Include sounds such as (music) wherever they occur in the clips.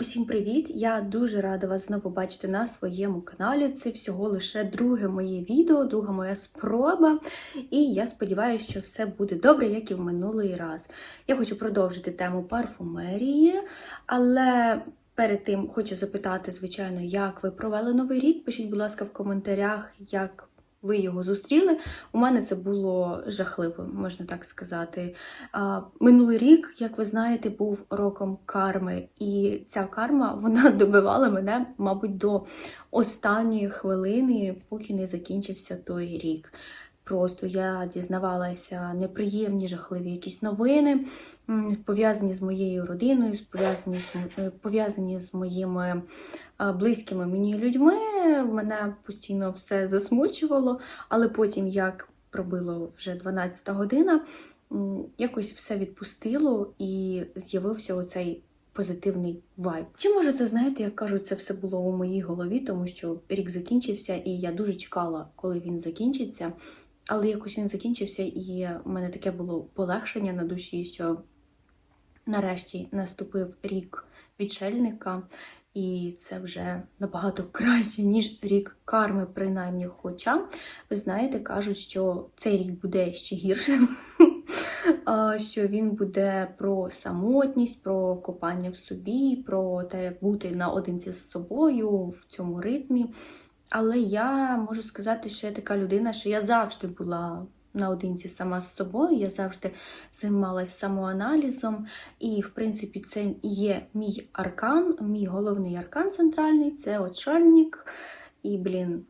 Усім привіт! Я дуже рада вас знову бачити на своєму каналі. Це всього лише друге моє відео, друга моя спроба. І я сподіваюся, що все буде добре, як і в минулий раз. Я хочу продовжити тему парфумерії, але перед тим хочу запитати, звичайно, як ви провели новий рік. Пишіть, будь ласка, в коментарях, як ви його зустріли. У мене це було жахливо, можна так сказати. Минулий рік, як ви знаєте, був роком карми, і ця карма (laughs) вона добивала мене, мабуть, до останньої хвилини, поки не закінчився той рік. Просто я дізнавалася неприємні, жахливі якісь новини, пов'язані з моєю родиною, пов'язані з, е, пов'язані з моїми е, близькими мені людьми. Мене постійно все засмучувало, але потім, як пробило вже 12 година, якось все відпустило і з'явився оцей позитивний вайб. Чи може це знаєте, як кажуть, це все було у моїй голові, тому що рік закінчився, і я дуже чекала, коли він закінчиться. Але якось він закінчився, і в мене таке було полегшення на душі, що нарешті наступив рік відшельника, і це вже набагато (laughs) краще, ніж рік карми, принаймні. Хоча, ви знаєте, кажуть, що цей рік буде ще гіршим. (laughs) Що він буде про самотність, про копання в собі, про те, бути наодинці з собою в цьому ритмі. Але я можу сказати, що я така людина, що я завжди була наодинці сама з собою, я завжди займалася самоаналізом, і, в принципі, це є мій аркан, мій головний аркан центральний це очільник. І, блін,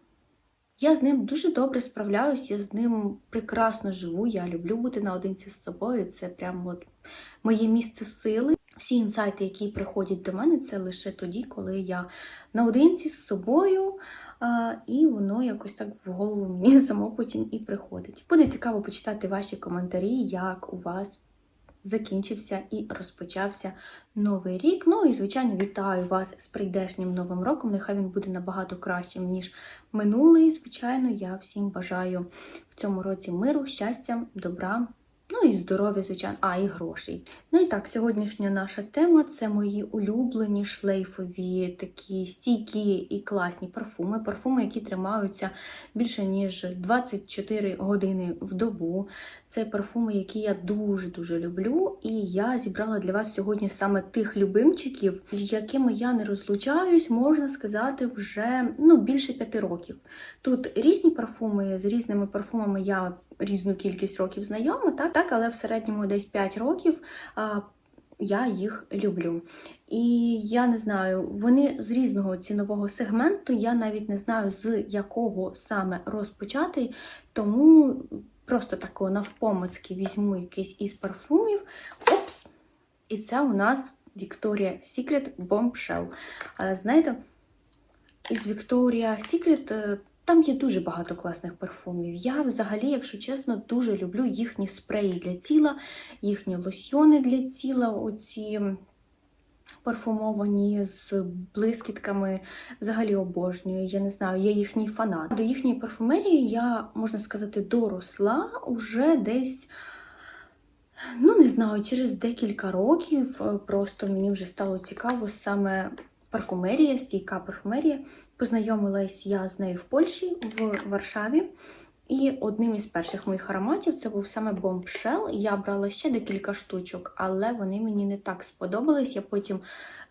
я з ним дуже добре справляюсь, я з ним прекрасно живу. Я люблю бути наодинці з собою. Це прямо от моє місце сили. Всі інсайти, які приходять до мене, це лише тоді, коли я наодинці з собою, і воно якось так в голову мені (laughs) само потім і приходить. Буде цікаво почитати ваші коментарі, як у вас закінчився і розпочався новий рік. Ну і, звичайно, вітаю вас з прийдешнім новим роком. Нехай він буде набагато кращим, ніж минулий. Звичайно, я всім бажаю в цьому році миру, щастя, добра. Ну і здоров'я, звичайно, а і грошей. Ну і так, сьогоднішня наша тема це мої улюблені шлейфові, такі стійкі і класні парфуми. Парфуми, які тримаються більше ніж 24 години в добу. Це парфуми, які я дуже-дуже люблю. І я зібрала для вас сьогодні саме тих любимчиків, якими я не розлучаюсь, можна сказати, вже ну, більше п'яти років. Тут різні парфуми, з різними парфумами я різну кількість років знайома, так, так але в середньому десь 5 років. Я їх люблю. І я не знаю, вони з різного цінового сегменту, я навіть не знаю, з якого саме розпочати, тому просто такого навпомацьки візьму якийсь із парфумів. Опс! І це у нас Victoria's Secret Bombshell. Знаєте, із Victoria's Secret е, там є дуже багато класних парфумів. Я взагалі, якщо чесно, дуже люблю їхні спреї для тіла, їхні лосьйони для тіла, оці парфумовані з блискітками. Взагалі обожнюю. Я не знаю, я їхній фанат. До їхньої парфумерії я, можна сказати, доросла уже десь. Ну, не знаю, через декілька років е, просто мені вже стало цікаво саме парфумерія, стійка парфумерія. Познайомилась я з нею в Польщі, в Варшаві. І одним із перших моїх ароматів це був саме Bombshell. Я брала ще декілька штучок, але вони мені не так сподобались. Я потім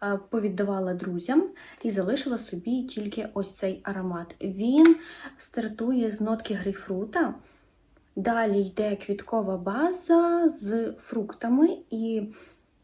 е, повіддавала друзям і залишила собі тільки ось цей аромат. Він стартує з нотки грейпфрута. Далі йде квіткова база з фруктами, і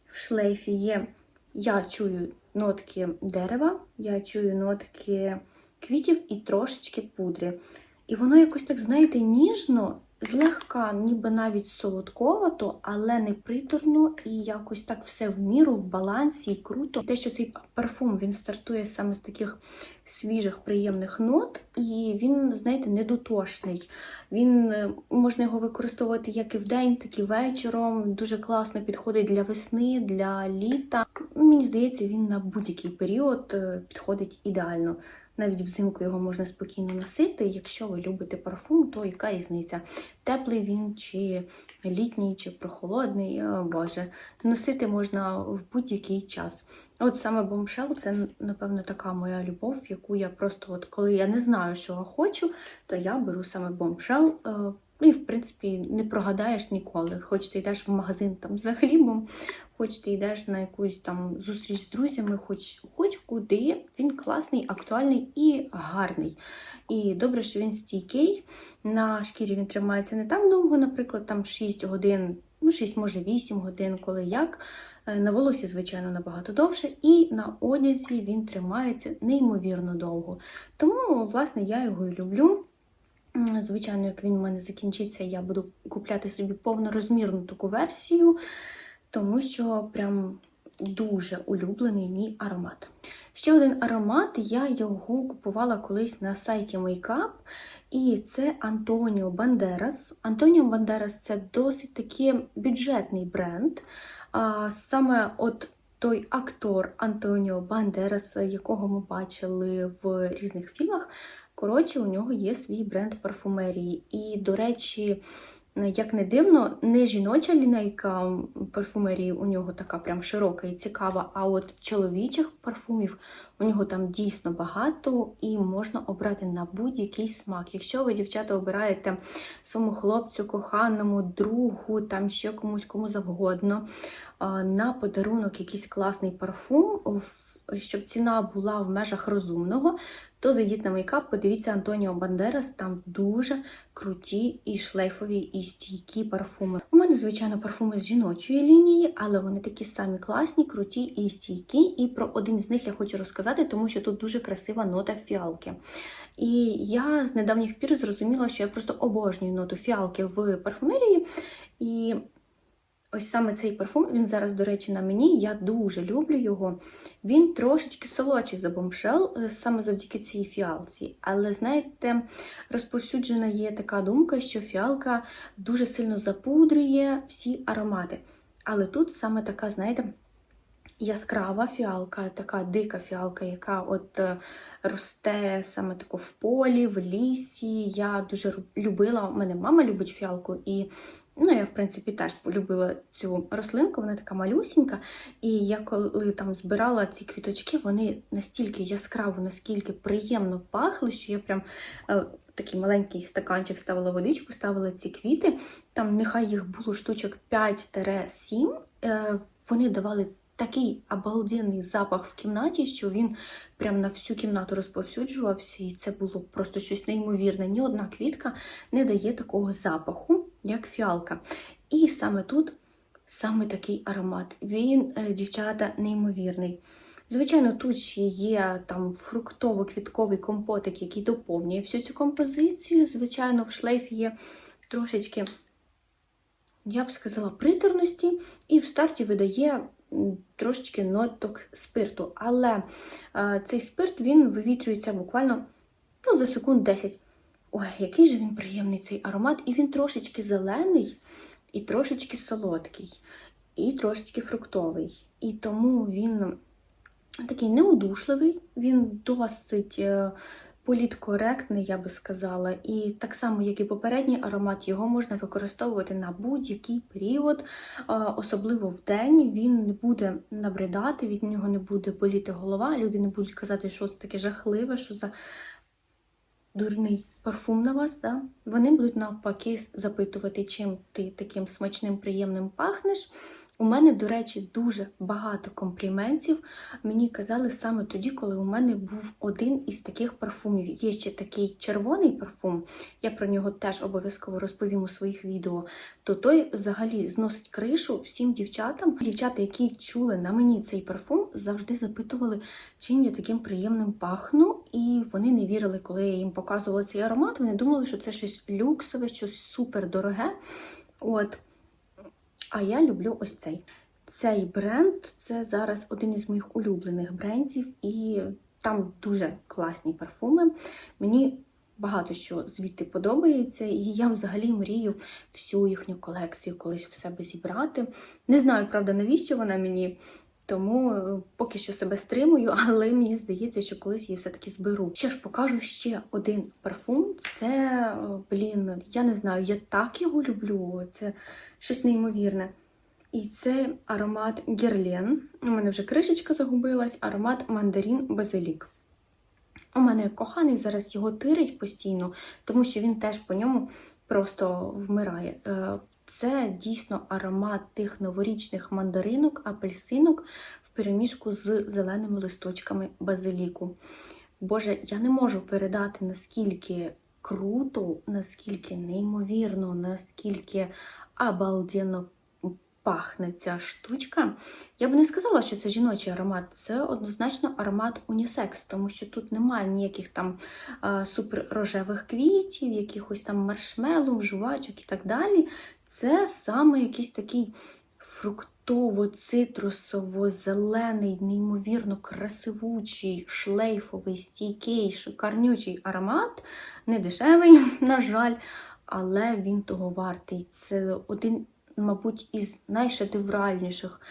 в шлейфі є, я чую нотки дерева, я чую нотки квітів і трошечки пудри. І воно якось так, знаєте, ніжно, злегка, ніби навіть солодковато, але не приторно, і якось так все в міру, в балансі і круто. Те, що цей парфум він стартує саме з таких свіжих, приємних нот, і він, знаєте, недотошний. Він е, можна його використовувати як і вдень, так і вечором. Дуже класно підходить для весни, для літа. Мені здається, він на будь-який період е, підходить ідеально. Навіть взимку його можна спокійно носити. Якщо ви любите парфум, то яка різниця? Теплий він чи літній, чи прохолодний, Боже, носити можна в будь-який час. От саме бомшел це, напевно, така моя любов, яку я просто, от коли я не знаю, що хочу, то я беру саме бомшел. Е, І, в принципі, не прогадаєш ніколи. Хоч ти йдеш в магазин там за хлібом, хоч ти йдеш на якусь там зустріч з друзями, хоч, хоч куди. Він класний, актуальний і гарний. І добре, що він стійкий. На шкірі він тримається не так довго, наприклад, там 6 годин, ну 6, може 8 годин, коли як. Е, На волосі, звичайно, набагато довше, і на одязі він тримається неймовірно довго. Тому, власне, я його і люблю. Звичайно, як він у мене закінчиться, я буду купляти собі повнорозмірну таку версію, тому що прям дуже улюблений мій аромат. Ще один аромат, я його купувала колись на сайті Makeup, і це Антоніо Бандерас. Антоніо Бандерас це досить таки бюджетний бренд. А саме от той актор Антоніо Бандерас, якого ми бачили в різних фільмах. Коротше, у нього є свій бренд парфумерії. І, до речі, як не дивно, не жіноча лінейка парфумерії у нього така прям широка і цікава, а от чоловічих парфумів у нього там дійсно багато і можна обрати на будь-який смак. Якщо ви, дівчата, обираєте своєму хлопцю, коханому, другу, там ще комусь кому завгодно, на подарунок якийсь класний парфум, щоб ціна була в межах розумного, то зайдіть на мейкап, подивіться Антоніо Бандерас, там дуже круті і шлейфові, і стійкі парфуми. У мене, звичайно, парфуми з жіночої лінії, але вони такі самі класні, круті і стійкі. І про один з них я хочу розказати, тому що тут дуже красива нота фіалки. І я з недавніх пір зрозуміла, що я просто обожнюю ноту фіалки в парфумерії. І ось саме цей парфум, він зараз, до речі, на мені. Я дуже люблю його. Він трошечки солодший за бомшел, е, саме завдяки цій фіалці. Але знаєте, розповсюджена є така думка, що фіалка дуже сильно запудрює всі аромати. Але тут саме така, знаєте, яскрава фіалка, така дика фіалка, яка от е, росте саме тако в полі, в лісі. Я дуже любила, у мене мама любить фіалку, і ну, я, в принципі, теж полюбила цю рослинку, вона така малюсінька. І я коли там збирала ці квіточки, вони настільки яскраво, наскільки приємно пахли, що я прям. е, Такий маленький стаканчик ставила водичку, ставила ці квіти. Там нехай їх було штучок 5-7. Е, Вони давали такий обалденний запах в кімнаті, що він прям на всю кімнату розповсюджувався, і це було просто щось неймовірне. Ні одна квітка не дає такого запаху, як фіалка. І саме тут саме такий аромат. Він, е, дівчата, неймовірний. Звичайно, тут ще є там фруктово-квітковий компотик, який доповнює всю цю композицію. Звичайно, в шлейфі є трошечки, я б сказала, приторності, і в старті видає трошечки ноток спирту. Але е, цей спирт він вивітрюється буквально ну, за секунд 10. Ой, який же він приємний цей аромат, і він трошечки зелений, і трошечки солодкий, і трошечки фруктовий. І тому він такий неудушливий, він досить е, політкоректний, я би сказала. І так само, як і попередній аромат, його можна використовувати на будь-який період, е, особливо в день. Він не буде набридати, від нього не буде боліти голова. Люди не будуть казати, що це таке жахливе, що за дурний парфум на вас. Да? Вони будуть навпаки запитувати, чим ти таким смачним, приємним пахнеш. У мене, до речі, дуже багато компліментів. Мені казали саме тоді, коли у мене був один із таких парфумів. Є ще такий червоний парфум, я про нього теж обов'язково розповім у своїх відео. То той взагалі зносить кришу всім дівчатам. Дівчата, які чули на мені цей парфум, завжди запитували, чим я таким приємним пахну. І вони не вірили, коли я їм показувала цей аромат. Вони думали, що це щось люксове, щось супер дороге. От. А я люблю ось цей. Цей бренд це зараз один із моїх улюблених брендів, і там дуже класні парфуми. Мені багато що звідти подобається, і я взагалі мрію всю їхню колекцію колись в себе зібрати. Не знаю, правда, навіщо вона мені. Тому е, поки що себе стримую, (laughs) але мені здається, що колись її все-таки зберу. Що ж, покажу ще один парфум. Це, е, блін, я не знаю, я так його люблю. Це щось неймовірне. І це аромат Герлен. У мене вже кришечка загубилась, аромат мандарин базилік. У мене коханий зараз його тирить постійно, тому що він теж по ньому просто вмирає. Е, Це дійсно аромат тих новорічних мандаринок, апельсинок в переміжку з зеленими листочками базиліку. Боже, я не можу передати наскільки круто, наскільки неймовірно, наскільки обалденно пахне ця штучка. Я б не сказала, що це жіночий аромат, це однозначно аромат унісекс, тому що тут немає ніяких там а, супер рожевих квітів, якихось там маршмеллоу, жувачок і так далі. Це саме якийсь такий фруктово-цитрусово-зелений, неймовірно красивучий, шлейфовий, стійкий, шикарнючий аромат. Не дешевий, (laughs) на жаль, але він того вартий. Це один мабуть, із найшедевральніших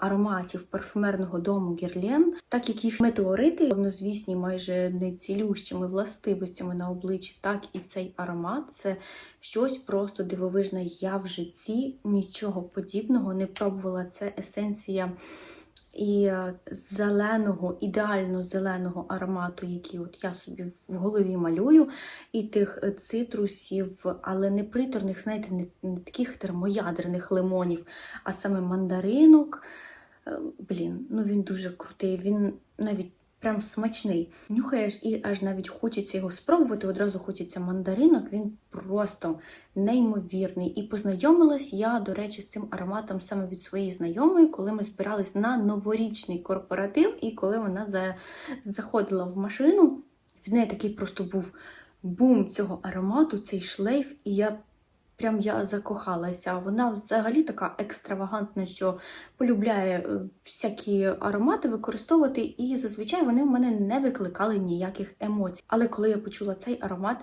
ароматів парфумерного дому Герлен, так як їх метеорити, повнозвісні, майже нецілющими властивостями на обличчі, так і цей аромат це щось просто дивовижне. Я в житті нічого подібного не пробувала. Це есенція. І е, зеленого, ідеально зеленого аромату, який от я собі в голові малюю, і тих е, цитрусів, але не приторних, знаєте, не таких термоядерних лимонів, а саме мандаринок. Е, Блін, ну він дуже крутий. Він навіть прям смачний. Нюхаєш і аж навіть хочеться його спробувати. Одразу хочеться мандаринок. Він просто неймовірний. І познайомилась я, до речі, з цим ароматом саме від своєї знайомої, коли ми збирались на новорічний корпоратив, і коли вона за... заходила в машину, в неї такий просто був бум цього аромату, цей шлейф, і я. Прям я закохалася. Вона взагалі така екстравагантна, що полюбляє е, всякі аромати використовувати, і зазвичай вони в мене не викликали ніяких емоцій. Але коли я почула цей аромат,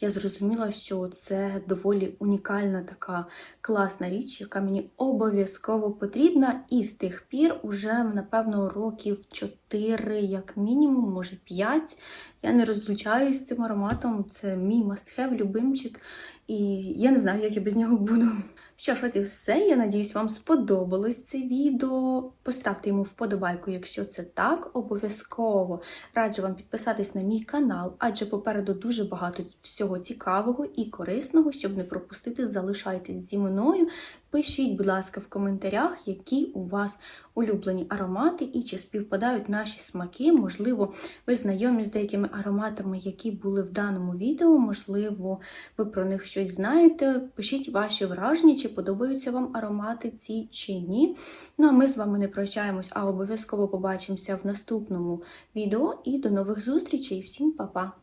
я зрозуміла, що це доволі унікальна така класна річ, яка мені обов'язково потрібна. І з тих пір, уже напевно, років 4, як мінімум, може 5, я не розлучаюсь з цим ароматом. Це мій мастхев, любимчик. І я не знаю, як я без нього буду. Що ж, от і все. Я надіюсь, вам сподобалось це відео. Поставте йому вподобайку, якщо це так, обов'язково раджу вам підписатись на мій канал, адже попереду дуже багато всього цікавого і корисного, щоб не пропустити, залишайтесь зі мною. Пишіть, будь ласка, в коментарях, які у вас улюблені аромати і чи співпадають наші смаки. Можливо, ви знайомі з деякими ароматами, які були в даному відео, можливо, ви про них щось знаєте. Пишіть ваші враження, чи подобаються вам аромати ці чи ні. Ну а ми з вами не прощаємось, а обов'язково побачимося в наступному відео. І до нових зустрічей. Всім па-па!